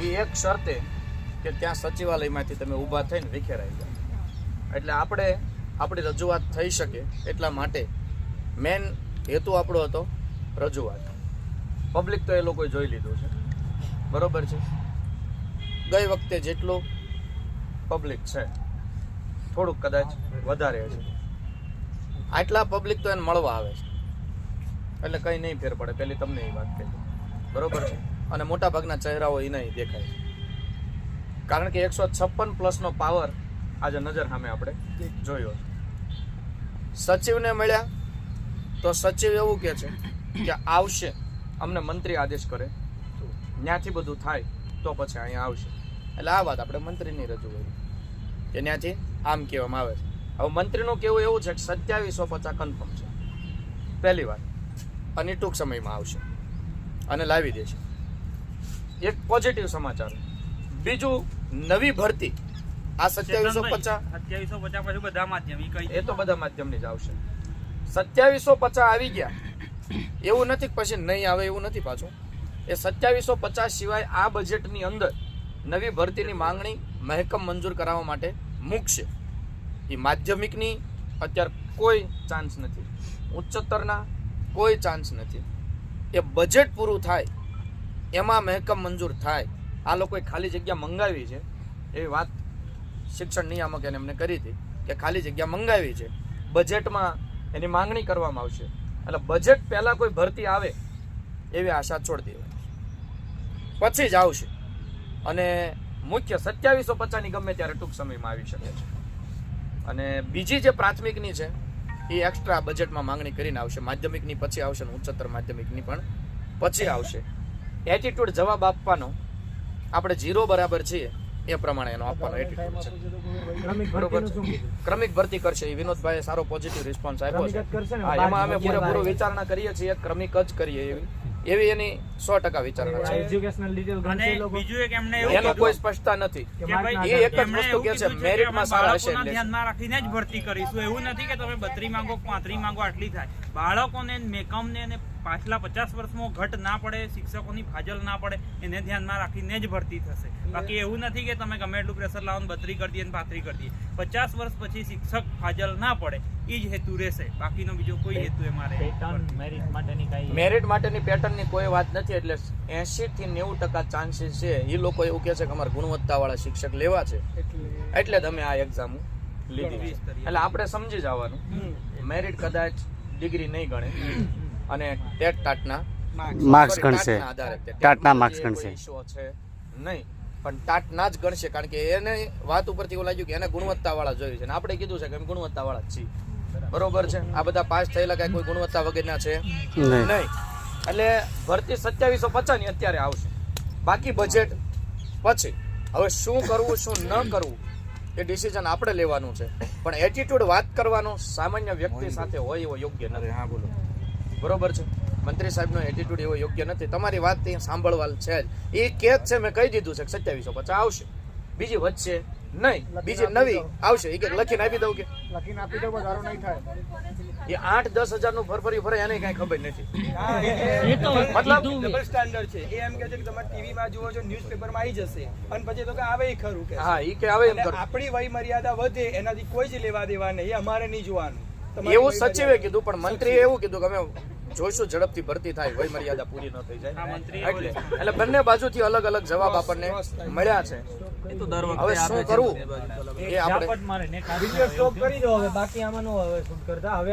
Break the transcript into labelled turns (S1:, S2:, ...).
S1: એ એક શરતે કે ત્યાં સચિવાલયમાંથી તમે ઊભા થઈને વિખેરાઈ જાઓ. એટલે આપણે આપણી રજૂઆત થઈ શકે એટલા માટે મેન હેતુ આપણો હતો રજૂઆત. પબ્લિક તો એ લોકોએ જોઈ લીધું છે. બરોબર છે? ગઈ વખતે જેટલું પબ્લિક છે, થોડુંક કદાચ વધારે છે. આટલા પબ્લિક તો એને મળવા આવે છે. એટલે કંઈ નહીં ફેર પડે. પહેલી તમને એ વાત કહી બરોબર છે? અને મોટાભાગના ચહેરાઓ એ નહીં દેખાય કારણ કે એકસો છપ્પન પ્લસનો પાવર આજે નજર સામે આપણે જોયો સચિવને મળ્યા તો સચિવ એવું કહે છે કે આવશે, અમને મંત્રી આદેશ કરે. ત્યાંથી બધું થાય તો પછી અહીંયા આવશે. એટલે આ વાત આપણે મંત્રીની રજૂ કરી કે ત્યાંથી આમ કહેવામાં આવે છે. હવે મંત્રીનું કેવું એવું છે કે સત્યાવીસો પચાસ કન્ફર્મ છે. પહેલી વાત. અને ટૂંક સમયમાં આવશે. અને લાવી દેશે. એક પોઝિટિવ સમાચાર. બીજું નવી ભરતી. આ સત્યાવીસો પચાસ.
S2: સત્યાવીસો પચાસ પછી બધા માધ્યમ
S1: એ તો બધા માધ્યમની જ આવશે. સત્યાવીસો પચાસ આવી ગયા. એવું નથી પછી નહીં આવે એવું નથી પાછું. એ સત્યાવીસો પચાસ સિવાય આ બજેટની અંદર નવી ભરતીની માંગણી મહેકમ મંજૂર કરાવવા માટે મૂકશે. એ માધ્યમિકની અત્યારે કોઈ ચાન્સ નથી. ઉચ્ચતરના કોઈ ચાન્સ નથી. એ બજેટ પૂરું થાય એમાં મહેકમ મંજૂર થાય. આ લોકોએ ખાલી જગ્યા મંગાવી છે. એવી વાત શિક્ષણ નિયામક એમને કરી હતી કે ખાલી જગ્યા મંગાવી છે. બજેટમાં એની માંગણી કરવામાં આવશે. એટલે બજેટ પહેલાં કોઈ ભરતી આવે એવી આશા છોડી દેવાય પછી જ આવશે. અને મુખ્ય સત્યાવીસો પચાસની ગમે ત્યારે ટૂંક સમયમાં આવી શકે છે. અને બીજી જે પ્રાથમિકની છે, એ એક્સ્ટ્રા બજેટમાં માંગણી કરીને આવશે. માધ્યમિકની પછી આવશે અને ઉચ્ચતર માધ્યમિકની પણ પછી આવશે. એટીટ્યુડ જવાબ આપવાનો. આપણે ઝીરો બરાબર છીએ એ પ્રમાણે એનો આપવાનો એટીટ્યુડ છે. બરોબર ક્રમિક ભરતી કરશે. એ વિનોદભાઈએ સારો પોઝિટિવ રિસ્પોન્સ આપ્યો છે.
S3: ને,
S1: એમાં અમે પૂરેપૂરો વિચારણા કરીએ છીએ ક્રમિક જ કરીએ એવી. એવી એની સો ટકા વિચારણા છે.
S3: એજ્યુકેશનલ ડિટેલ
S2: અને બીજું એક એમને એવું
S1: એનો કોઈ સ્પષ્ટતા નથી. એ એક જ વસ્તુ કે છે, મેરિટમાં સારા હશે એટલે.
S2: ધ્યાનમાં રાખીને જ ભરતી કરીશું. એવું નથી કે તમે બત્રી માંગો પાંત્રી માંગો આટલી થાય. બાળકોને મેકમને અને પાછલા પચાસ વર્ષમાં ઘટ ના પડે શિક્ષકોની ફાજલ ના પડે એને ધ્યાનમાં રાખીને જ ભરતી થશે. બાકી એવું નથી કે તમે ગમે એટલું પ્રેશર લાવો બત્રી કરી દઈએ અને પાંત્રી કરી દઈએ. પચાસ વર્ષ પછી શિક્ષક ફાજલ ના પડે એ જ હેતુ રહેશે. બાકીનો બીજો કોઈ હેતુ અમારે
S3: પેટર્ન મેરિટ માટેની કાંઈ
S1: મેરિટ માટેની પેટર્નની કોઈ વાત નથી એટલે એંશી થી નેવું ટકા ચાન્સીસ છે એ લોકો એવું કહે છે કે અમારે ગુણવત્તાવાળા શિક્ષક લેવા છે. એટલે તમે આ એક્ઝામ લીધી એટલે આપણે સમજી જવાનું. મેરિટ કદાચ ડિગ્રી નહીં ગણે. અને ટેટ ટાટના
S4: માર્ક્સ. ગણશે.
S1: ટાટના
S4: માર્ક્સ ગણશે.
S1: છે નહીં. પણ ટાટના જ ગણશે કારણ કે એને વાત ઉપરથી એવું લાગ્યું કે એને ગુણવત્તાવાળા જોયું છે. અને આપણે કીધું છે કે અમે ગુણવત્તાવાળા જ છીએ. બરોબર છે? આ બધા પાસ થયેલા કાંઈ કોઈ ગુણવત્તા વગરના છે?
S4: નહીં.
S1: નહીં. એટલે ભરતી સત્યાવીસો પચાસની અત્યારે આવશે. બાકી બજેટ પછી. હવે શું કરવું શું ન કરવું એ ડિસિઝન આપણે લેવાનું છે. પણ એટીટ્યુડ વાત કરવાનો સામાન્ય વ્યક્તિ સાથે હોય એવો યોગ્ય નથી. હા બોલો. બરોબર છે? મંત્રી સાહેબનો એટીટ્યુડ એવો યોગ્ય નથી. તમારી વાત ત્યાં સાંભળવા છે જ. એ કે જ છે મેં કહી દીધું છે કે સત્યાવીસો પચાસ આવશે. બીજી વધશે નહીં. બીજી નવી આવશે. એ કે લખીને આપી દઉં કે?
S3: લખીને આપી દઉં વધારો નહીં થાય.
S1: એ આઠ દસ હજારનું ફરફરી ફરે એને કઈ ખબર નથી. મતલબ
S5: ડબલ સ્ટાન્ડર્ડ છે. એ એમ કે છે કે તમે ટીવીમાં જુઓ છો ન્યૂઝપેપરમાં આવી જશે. અને પછી તો કે આવે એ ખરું કે
S1: હા એ કે આવે એમ
S5: અને આપણી વય મર્યાદા વધે એનાથી કોઈ જ લેવા દેવા નહીં. એ અમારે નહીં જોવાનું.
S1: એવું સચિવે કીધું પણ મંત્રીએ એવું કીધું કે અમે જોઈશું ઝડપથી ભરતી થાય વય મર્યાદા પૂરી ન થઈ જાય. એટલે એટલે બંને બાજુથી અલગ અલગ જવાબ આપણને મળ્યા છે. હવે શું કરવું? એ આપણે
S3: વીડિયો સ્ટોપ કરી દો હવે બાકી આમાં નો હવે શૂટ કરતા. હવે